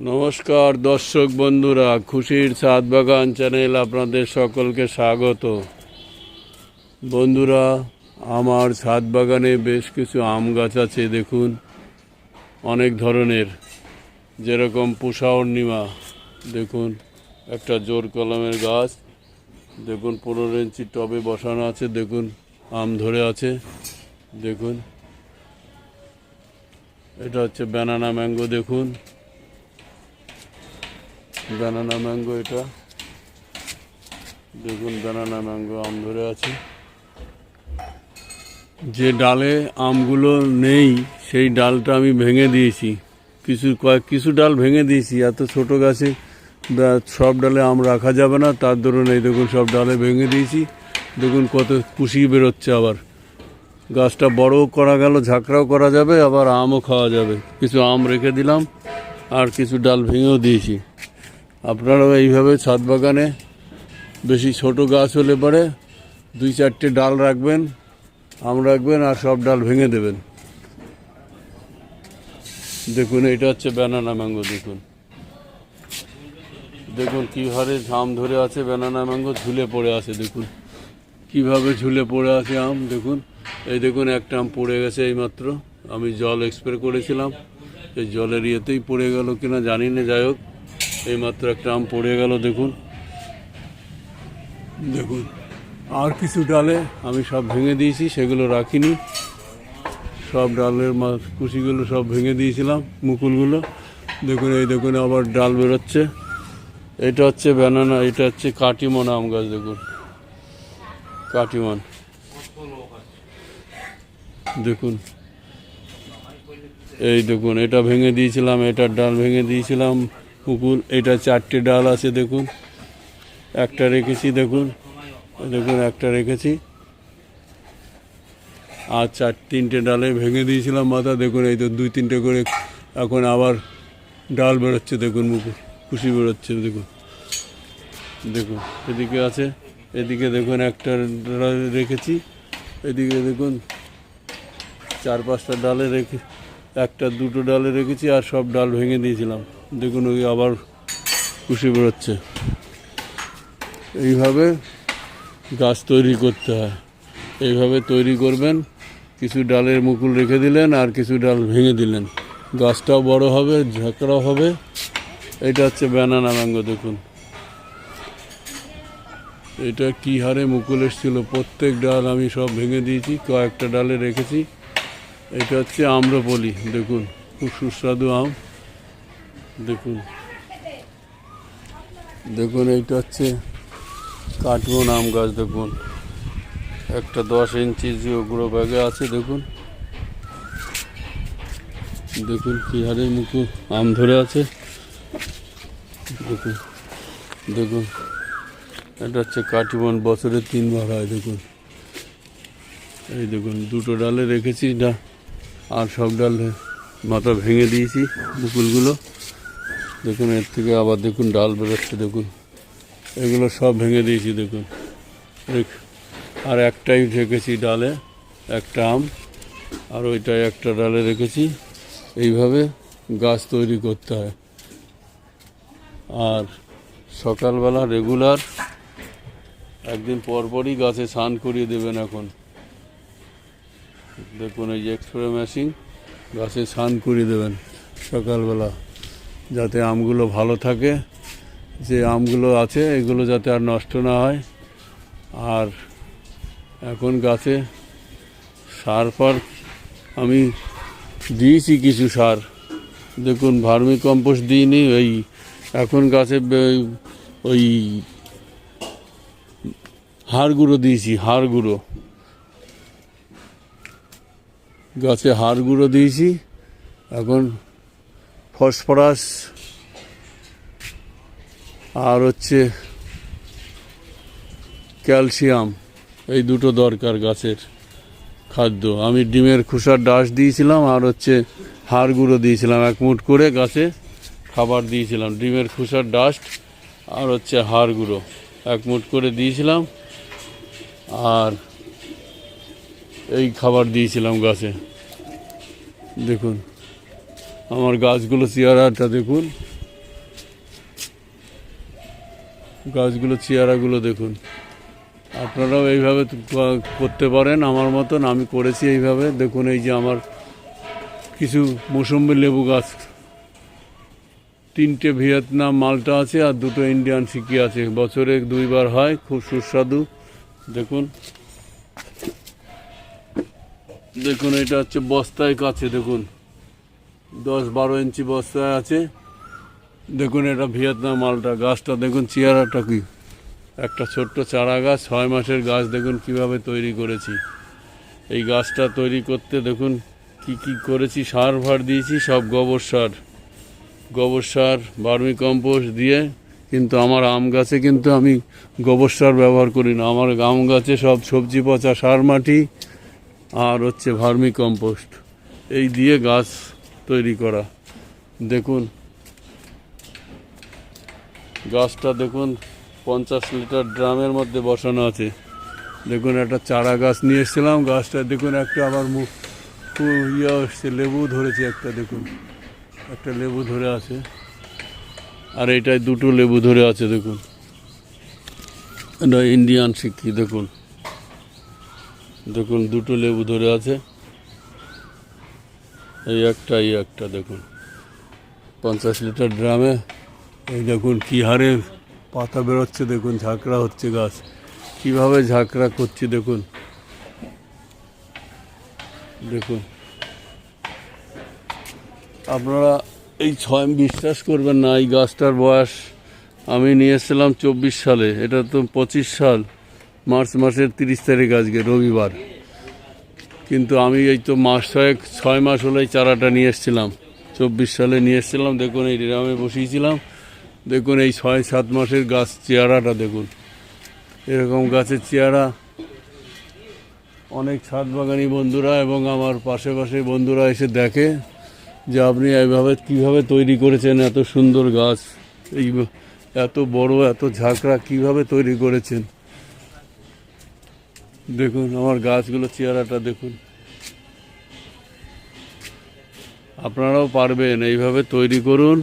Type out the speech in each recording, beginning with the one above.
নমস্কার, দর্শক বন্ধুরা, খুশির ছাদ বাগান চ্যানেল আপনাদের সকলকে স্বাগত। বন্ধুরা, আমার ছাদ বাগানে বেশ কিছু আম গাছ আছে, দেখুন, অনেক ধরনের। যেরকম পুষা অর্ণিমা, দেখুন, একটা জোর কলমের গাছ। দেখুন, পনেরো ইঞ্চি টবে বসানো আছে, দেখুন, আম ধরে আছে, দেখুন। এটা হচ্ছে ব্যানানা ম্যাঙ্গো, দেখুন। ব্যানানা ম্যাঙ্গো এটা। দেখুন ব্যানানা ম্যাঙ্গো আম ধরে আছে। যে ডালে আমগুলো নেই, সেই ডালটা আমি ভেঙে দিয়েছি। কিছু কয়েক, কিছু ডাল ভেঙে দিয়েছি। এত ছোট গাছে সব ডালে আম রাখা যাবে না, তার দরুন এই দেখুন, সব ডালে ভেঙে দিয়েছি। দেখুন কত কুশি বেরোচ্ছে আবার। গাছটা বড়ও করা গেল, ঝাঁকড়াও করা যাবে, আবার আমও খাওয়া যাবে। কিছু আম রেখে দিলাম, আর কিছু ডাল ভেঙেও দিয়েছি। আপনারাও এইভাবে ছাদ বাগানে বেশি ছোট গাছ হলে পরে দুই চারটে ডাল রাখবেন, আম রাখবেন আর সব ডাল ভেঙে দেবেন। দেখুন, এটা হচ্ছে ব্যানানা ম্যাঙ্গো দেখুন। দেখুন কী হারে আম ধরে আছে ব্যানানা ম্যাঙ্গো ঝুলে পড়ে আছে, দেখুন। কীভাবে ঝুলে পড়ে আছে আম, দেখুন। এই দেখুন, একটা আম পড়ে গেছে এইমাত্র। আমি জল এক্সপ্রে করেছিলাম। এই জলের ইয়েতেই পড়ে গেল কিনা জানি না, যাই হোক। এইমাত্র একটা আম পড়ে গেল, দেখুন। দেখুন, আর কিছু ডালে আমি সব ভেঙে দিয়েছি, সেগুলো রাখিনি। সব ডালের কুশিগুলো সব ভেঙে দিয়েছিলাম, মুকুলগুলো। দেখুন, এই দেখুন, আবার ডাল বেরোচ্ছে। এটা হচ্ছে ব্যানানা এটা হচ্ছে কাটিমন আম গাছ, দেখুন। কাটিমন। দেখুন। এই দেখুন, এটা ভেঙে দিয়েছিলাম এটার ডাল ভেঙে দিয়েছিলাম। পুকুর, এটা চারটে ডাল আছে দেখুন। একটা রেখেছি, দেখুন। দেখুন, একটা রেখেছি। আর চার, তিনটে ডালে ভেঙে দিয়েছিলাম মাথা, দেখুন, এই তো দুই, তিনটে করে এখন আবার ডাল বেরোচ্ছে, দেখুন মুকুর খুশি বেরোচ্ছে, দেখুন। দেখুন, এদিকে আছে, এদিকে দেখুন, একটা ডাল রেখেছি। এদিকে দেখুন, চার পাঁচটা ডালে রেখে, একটা, দুটো ডালে রেখেছি আর সব ডাল ভেঙে দিয়েছিলাম। দেখুন, ওই আবার কুশি বেরোচ্ছে। এইভাবে গাছ তৈরি করতে হয়। এইভাবে তৈরি করবেন, কিছু ডালের মুকুল রেখে দিলেন আর কিছু ডাল ভেঙে দিলেন। গাছটাও বড় হবে, ঝাঁকড়াও হবে। এটা হচ্ছে ব্যানানা ম্যাঙ্গো দেখুন। এটা কি হারে মুকুল এসেছিল? প্রত্যেক ডাল আমি সব ভেঙে দিয়েছি, কয়েকটা ডালে রেখেছি। এটা হচ্ছে আম্রপলি, দেখুন। খুব সুস্বাদু আম। দেখুন। দেখুন, এইটা হচ্ছে কাঠমন আম গাছ, দেখুন। একটা দশ ইঞ্চি যে গুঁড়ো ব্যাগে আছে, দেখুন। দেখুন কি হারে মুখু আম ধরে আছে। দেখুন দেখুন। এটা হচ্ছে কাটিমন বছরে তিনবার হয়, দেখুন। এই দেখুন, দুটো ডালে রেখেছি ডা আর সব ডালে মাথা ভেঙে দিয়েছি মুকুলগুলো। দেখুন, এর থেকে আবার দেখুন, ডাল বেরোচ্ছে, দেখুন। এগুলো সব ভেঙে দিয়েছি, দেখুন। দেখ- আর একটাই রেখেছি ডালে, একটা আম, আর ওইটাই একটা ডালে রেখেছি। এইভাবে গাছ তৈরি করতে হয়। আর সকালবেলা রেগুলার একদিন পরপরই গাছে স্নান করিয়ে দেবেন এখন। দেখুন, এই যে এক্সপ্রে মেশিন গাছে স্নান করিয়ে দেবেন সকালবেলা। যাতে আমগুলো ভালো থাকে, যে আমগুলো আছে এগুলো যাতে আর নষ্ট না হয়। আর এখন গাছে সার ফার আমি দিয়েছি কিছু সার। দেখুন, ভার্মি কম্পোস্ট দিইনি, ওই এখন গাছে ওই হাড় গুঁড়ো দিয়েছি, হাড় গুঁড়ো। গাছে হাড় গুঁড়ো দিয়েছি, এখন ফসফরাস, আর হচ্ছে ক্যালসিয়াম। এই দুটো দরকার গাছের খাদ্য। আমি ডিমের খোসার ডাস দিয়েছিলাম, আর হচ্ছে হাড় গুঁড়ো দিয়েছিলাম এক মুঠ করে গাছে খাবার দিয়েছিলাম। ডিমের খোসার ডাস্ট আর হচ্ছে হাড় গুঁড়ো এক মুঠ করে দিয়েছিলাম, আর এই খাবার দিয়েছিলাম গাছে। দেখুন। আমার গাছগুলো চেয়ারাটা দেখুন। গাছগুলো চেহারাগুলো দেখুন। আপনারাও এইভাবে করতে পারেন আমার মতন, আমি করেছি এইভাবে। দেখুন এই যে আমার কিছু মৌসুম্বি লেবু গাছ। তিনটে ভিয়েতনাম মালটা আছে আর দুটো ইন্ডিয়ান সিকি আছে। বছরে দুইবার হয়, খুব সুস্বাদু। দেখুন। দেখুন, এটা হচ্ছে বস্তায় কাছে, দেখুন। দশ বারো ইঞ্চি বস্তায় আছে। দেখুন এটা ভিয়েতনাম মালটা, গাছটা দেখুন চেয়ারাটা কি। একটা ছোট্ট চারা গাছ, ছয় মাসের গাছ দেখুন কীভাবে তৈরি করেছি। এই গাছটা তৈরি করতে দেখুন কি কি করেছি, সার ভার দিয়েছি, সব গোবর সার। গোবর সার, বার্মি কম্পোস্ট দিয়ে কিন্তু আমার আম গাছে কিন্তু আমি গোবর সার ব্যবহার করি না। আমার আম গাছে সব সবজি পচা সার মাটি আর হচ্ছে ভার্মি কম্পোস্ট। এই দিয়ে গাছ তৈরি করা। দেখুন। গাছটা দেখুন, পঞ্চাশ লিটার ড্রামের মধ্যে বসানো আছে। দেখুন, একটা চারা গাছ নিয়ে এসেছিলাম। গাছটা দেখুন, একটা আবার মুখ ইয়ে এসছে লেবু ধরেছে একটা, দেখুন। একটা লেবু ধরে আছে। আর এটায় দুটো লেবু ধরে আছে, দেখুন। এটা ইন্ডিয়ান সিক্কি, দেখুন। দেখুন, দুটো লেবু ধরে আছে। এই একটা এই একটা, দেখুন। পঞ্চাশ লিটার ড্রামে, এই দেখুন কী হারে পাতা বেরোচ্ছে, দেখুন ঝাঁকড়া হচ্ছে গাছ। কীভাবে ঝাঁকড়া করছে, দেখুন। দেখুন। আপনারা এই ছয়, বিশ্বাস করবেন না, এই গাছটার বয়স আমি নিয়ে এসেছিলাম চব্বিশ সালে, এটা তো পঁচিশ সাল, মার্চ মাসের তিরিশ তারিখ আজকে, রবিবার। কিন্তু আমি এই তো মাস ছয়েক, ছয় মাস হলো চারাটা নিয়ে এসেছিলাম। চব্বিশ সালে নিয়ে এসেছিলাম, দেখুন এই ড্রামে বসিয়েছিলাম। দেখুন এই ছয়, সাত মাসের গাছ চেয়ারাটা দেখুন। এরকম গাছের চেয়ারা। অনেক ছাদ বাগানি বন্ধুরা এবং আমার পাশে পাশে বন্ধুরা এসে দেখে যে আপনি এইভাবে কীভাবে তৈরি করেছেন এত সুন্দর গাছ, এই এত বড়, এত ঝাঁকড়া কীভাবে তৈরি করেছেন। দেখুন, আমার গাছগুলো চেহারাটা দেখুন। আপনারাও পারবেন এইভাবে তৈরি করুন।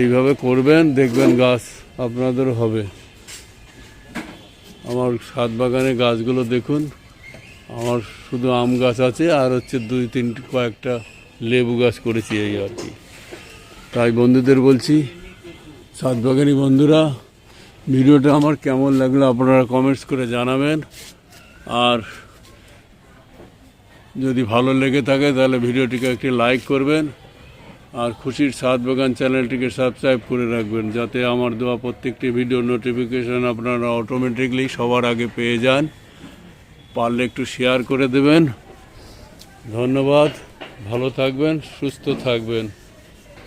এইভাবে করবেন, দেখবেন গাছ আপনাদের হবে। আমার ছাদ বাগানে গাছগুলো দেখুন। আমার শুধু আম গাছ আছে, আর হচ্ছে দুই তিনটি কয়েকটা লেবু গাছ করেছি এই আর কি। তাই বন্ধুদের বলছি ছাদ বাগানি বন্ধুরা ভিডিওটা আমার কেমন লাগল আপনারা কমেন্টস করে জানাবেন। আর যদি ভালো লেগে থাকে তাহলে ভিডিওটিকে একটি লাইক করবেন। আর খুশির সাত বাগান চ্যানেলটিকে সাবস্ক্রাইব করে রাখবেন, যাতে আমার দেওয়া প্রত্যেকটি ভিডিও নোটিফিকেশন আপনারা অটোমেটিকলি সবার আগে পেয়ে যান। পারলে একটু শেয়ার করে দেবেন। ধন্যবাদ, ভালো থাকবেন, সুস্থ থাকবেন।